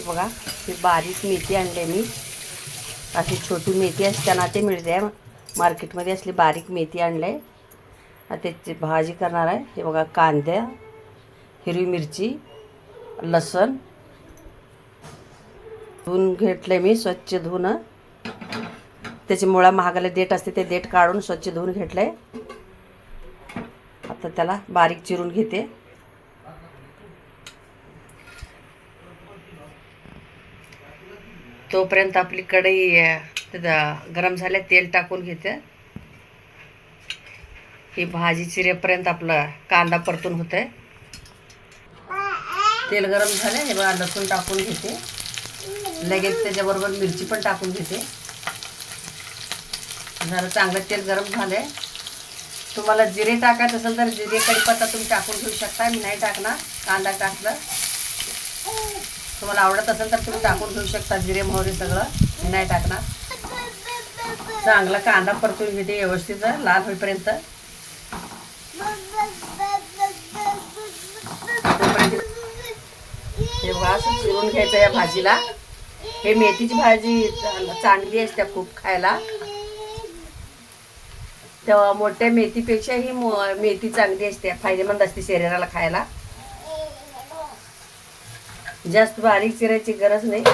हे बघा ही बारीक मेथी आणली मी. अशी छोटी मेथी असताना ते मिळते. मार्केटमध्ये असली बारीक मेथी आणले. त्याची भाजी करणार आहे. हे बघा कांद्या हिरवी मिरची लसण. धुवून घेतले मी स्वच्छ धुवून. त्याची मुळा महागाला देठ असते ते देठ काढून स्वच्छ धुवून घेतले. आता त्याला बारीक चिरून घेते. तोपर्यंत आपली कढई गरम झाल्या तेल टाकून घेते. ही भाजी चिरेपर्यंत आपलं कांदा परतून होतंय. तेल गरम झालं हे बघा लसूण टाकून घेते. लगेच त्याच्याबरोबर मिरची पण टाकून घेते. जरा चांगलं तेल गरम झालंय. तुम्हाला जिरे टाकायचं असेल तर जिरे कढीपत्ता तुम्ही टाकून घेऊ शकता. मी नाही टाकणार कांदा टाकलं. तुम्हाला आवडत असेल तर तुम्ही टाकून घेऊ शकता जिरे मोहरी सगळं. मी नाही टाकणार. चांगला कांदा परतून घेते व्यवस्थित लाल होईपर्यंत. हे बघा चिरून घ्यायचं या भाजीला. हे मेथीची भाजी चांगली असते खूप खायला. तेव्हा मोठ्या मेथीपेक्षा ही मेथी चांगली असते फायदेमंद असते शरीराला खायला. जास्त बारीक चिरायची गरज नाही.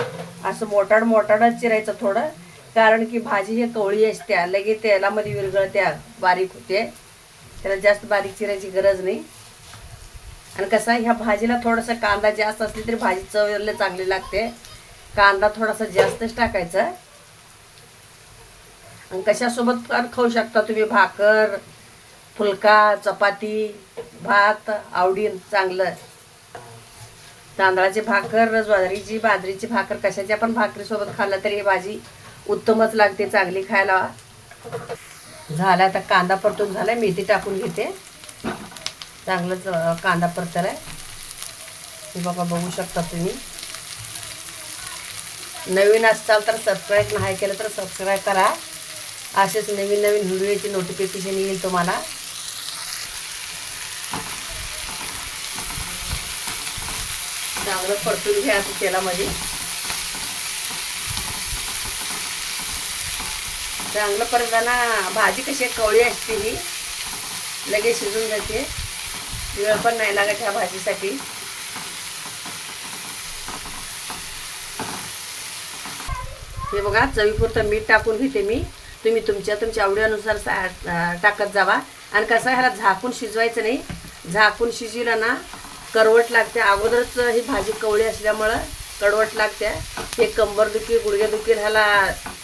असं मोटाड मोटाडच चिरायचं थोडं. कारण की भाजी ही कवळी असते लगेच तेलामध्ये विरघळत्या बारीक होते. त्याला जास्त बारीक चिरायची गरज नाही. आणि कसं आहे, ह्या भाजीला थोडासा कांदा जास्त असली तरी भाजी चवला चांगली लागते. कांदा थोडासा जास्तच टाकायचा. आणि कशासोबत पण खाऊ शकता तुम्ही भाकर फुलका चपाती भात आवडीन चांगलं. तांदळाची भाकर ज्वारीची बाजरीची भाकर कशाच्या पण भाकरीसोबत खाल्लं तरी ही भाजी उत्तमच लागते चांगली खायला. झाला आता कांदा परतून झाला मेथी टाकून घेते. चांगलंच कांदा परतालाय. हे बघा बघू शकता तुम्ही. नवीन असाल तर सबस्क्राईब नाही केलं तर सबस्क्राईब करा. असेच नवीन नवीन व्हिडिओची नोटिफिकेशन येईल तुम्हाला. चांगलं परतून घ्या आता तेलामध्ये म्हणजे. चांगलं परताना भाजी कशी कवळी असते ही. लगेच शिजून जाते. वेळ पण नाही लागत ह्या भाजीसाठी. हे बघा चवीपुरतं मीठ टाकून घेते मी. तुम्ही तुमच्या तुमच्या आवडीनुसार सा- टाकत जावा. आणि कसं आहे, ह्याला झाकून शिजवायचं नाही. झाकून शिजलं ना करवट लागते. अगोदरच ही भाजी कवळी असल्यामुळं कडवट लागते. हे कंबरदुखी गुडघेदुखी ह्याला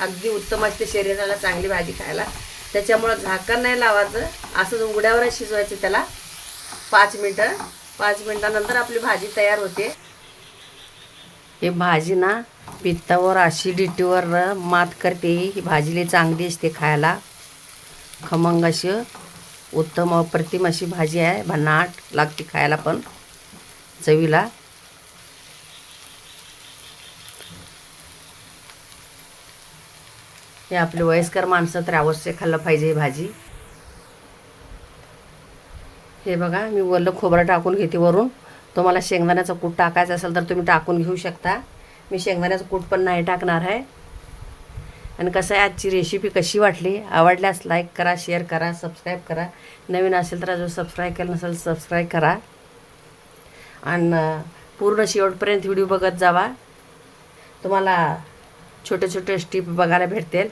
अगदी उत्तम असते शरीराला चांगली भाजी खायला. त्याच्यामुळं झाकण नाही लावायचं. असंच उघड्यावरच शिजवायचं त्याला. पाच मिनटं. पाच मिनटानंतर आपली भाजी तयार होते. हे भाजी ना पित्तावर ॲसिडिटीवर मात करते. ही भाजीली चांगली असते खायला. खमंग अशी उत्तम अप्रतिम अशी भाजी आहे. भन्नाट लागते खायला पण. चवीला. हे आपले वयस्कर माणसं तर अवश्य खाल्लं पाहिजे ही भाजी. हे बघा मी वरलं खोबरं टाकून घेते वरून. तुम्हाला शेंगदाण्याचं कूट टाकायचं असेल तर तुम्ही टाकून घेऊ शकता. मी शेंगदाण्याचं कूट पण नाही टाकणार आहे. आणि कसं आहे आजची रेसिपी कशी वाटली? आवडल्यास लाईक करा शेअर करा सबस्क्राईब करा. नवीन असेल तर अजून सबस्क्राईब केलं नसेल सबस्क्राईब करा. आणि पूर्ण शेवटपर्यंत व्हिडिओ बघत जावा. तुम्हाला छोटे छोटे स्टीप बघायला भेटतील.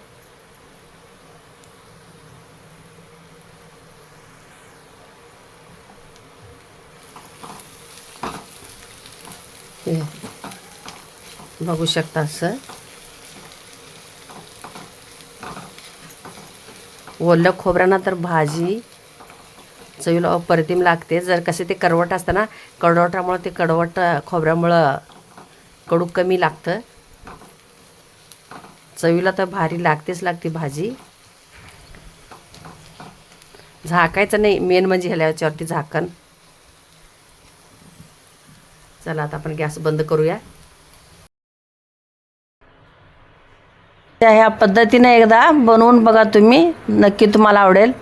बघू शकता सर ओलं खोबऱ्यानं तर भाजी चवीला परतीम लागते. जर कसे ते करवट असतं ना कडवटामुळं ते कडवट खोबऱ्यामुळं कडू कमी लागतं. चवीला तर भारी लागतेच लागते भाजी. झाकायचं नाही मेन म्हणजे ह्याला याच्यावरती झाकण. चला आता आपण गॅस बंद करूया. ह्या पद्धतीने एकदा बनवून बघा तुम्ही नक्की तुम्हाला आवडेल.